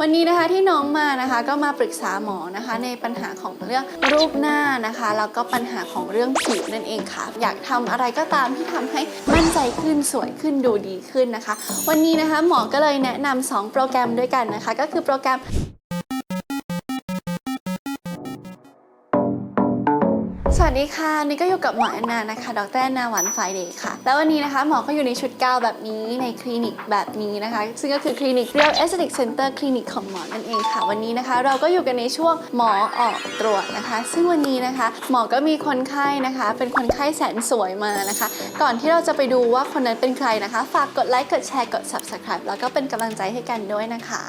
วันนี้นะคะที่น้องมานะคะก็มาปรึกษาหมอนะคะ ในปัญหาของเรื่องรูปหน้านะคะแล้วก็ปัญหาของเรื่องผิวนั่นเองค่ะ อยากทำอะไรก็ตามที่ทำให้มั่นใจขึ้นสวยขึ้นดูดีขึ้นนะคะ วันนี้นะคะหมอก็เลยแนะนำสองโปรแกรมด้วยกันนะคะ ก็คือโปรแกรม สวัสดีค่ะนี่ก็อยู่กับหมอแอนนานะคะ ดรแอนนาหวานไฟเดย์ค่ะ แล้ววันนี้นะคะหมอก็อยู่ในชุดกาวแบบนี้ในคลินิกแบบนี้นะคะ ซึ่งก็คือคลินิก Real Aesthetic Center คลินิกของหมอนั่นเองค่ะ วันนี้นะคะ เราก็อยู่กันในช่วงหมอออกตรวจนะคะ ซึ่งวันนี้นะคะ หมอก็มีคนไข้นะคะ เป็นคนไข้แสนสวยมานะคะ ก่อนที่เราจะไปดูว่าคนนั้นเป็นใครนะคะ ฝากกดไลค์กดแชร์กด subscribe แล้วก็เป็นกำลังใจให้กันด้วยนะคะ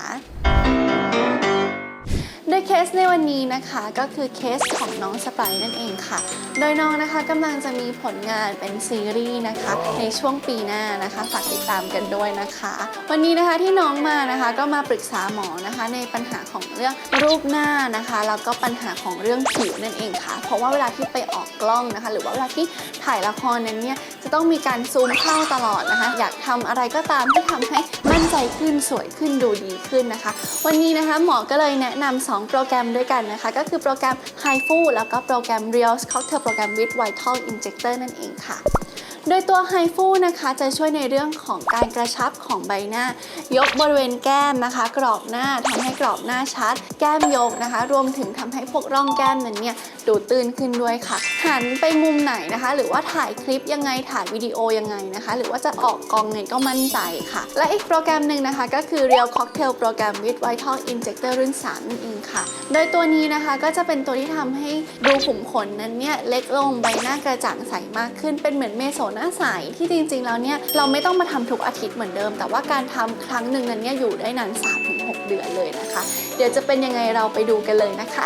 สในวันนี้นะคะก็คือเคสของน้องสไปร์นั่นเองค่ะ โดยน้องนะคะกำลังจะมีผลงานเป็นซีรีส์นะคะ ในช่วงปีหน้านะคะฝากติดตามกันด้วยนะคะ วันนี้นะคะที่น้องมานะคะก็มาปรึกษาหมอนะคะ ในปัญหาของเรื่องรูปหน้านะคะแล้วก็ปัญหาของเรื่องผิวนั่นเองค่ะ เพราะว่าเวลาที่ไปออกกล้องนะคะ หรือว่าเวลาที่ถ่ายละครนั้นเนี่ยจะต้องมีการซูมเข้าตลอดนะคะ อยากทำอะไรก็ตามที่ทำให้มั่นใจขึ้นสวยขึ้นดูดีขึ้นนะคะ วันนี้นะคะหมอก็เลยแนะนำ2โปรแกรมด้วยกันนะคะ ก็คือโปรแกรม h i f u แล้วก็โปรแกรม Real Cocktail โปรแกรม with Vital Injector นั่นเองค่ะ โดยตัว High f u นะคะจะช่วยในเรื่องของการกระชับของใบหน้า ยกบริเวณแก้มนะคะ กรอบหน้าทำให้กรอบหน้าชัด แก้มยกนะคะ รวมถึงทำให้พวกร่องแก้มนั้นเนี่ยดูตื้นขึ้นด้วยค่ะ หันไปมุมไหนนะคะ หรือว่าถ่ายคลิปยังไงถ่ายวิดีโอยังไงนะคะ หรือว่าจะออกกองไงก็มั่นใจค่ะ และอีกโปรแกรมหนึ่งนะคะ ก็คือ Real Cocktail โปรแกรม with Vital Injector รุ่น3นั่นเองค่ะ โดยตัวนี้นะคะก็จะเป็นตัวที่ทำให้ดูขุมขนนั้นเนี่ยเล็กลงใบหน้ากระจ่างใสมากขึ้นเป็นเหมือนเมโซหน้าใสที่จริงๆแล้วเนี่ยเราไม่ต้องมาทำทุกอาทิตย์เหมือนเดิม แต่ว่าการทำครั้งหนึ่งนั้นเนี่ยอยู่ได้นาน3-6 เดือนเลยนะคะ เดี๋ยวจะเป็นยังไงเราไปดูกันเลยนะคะ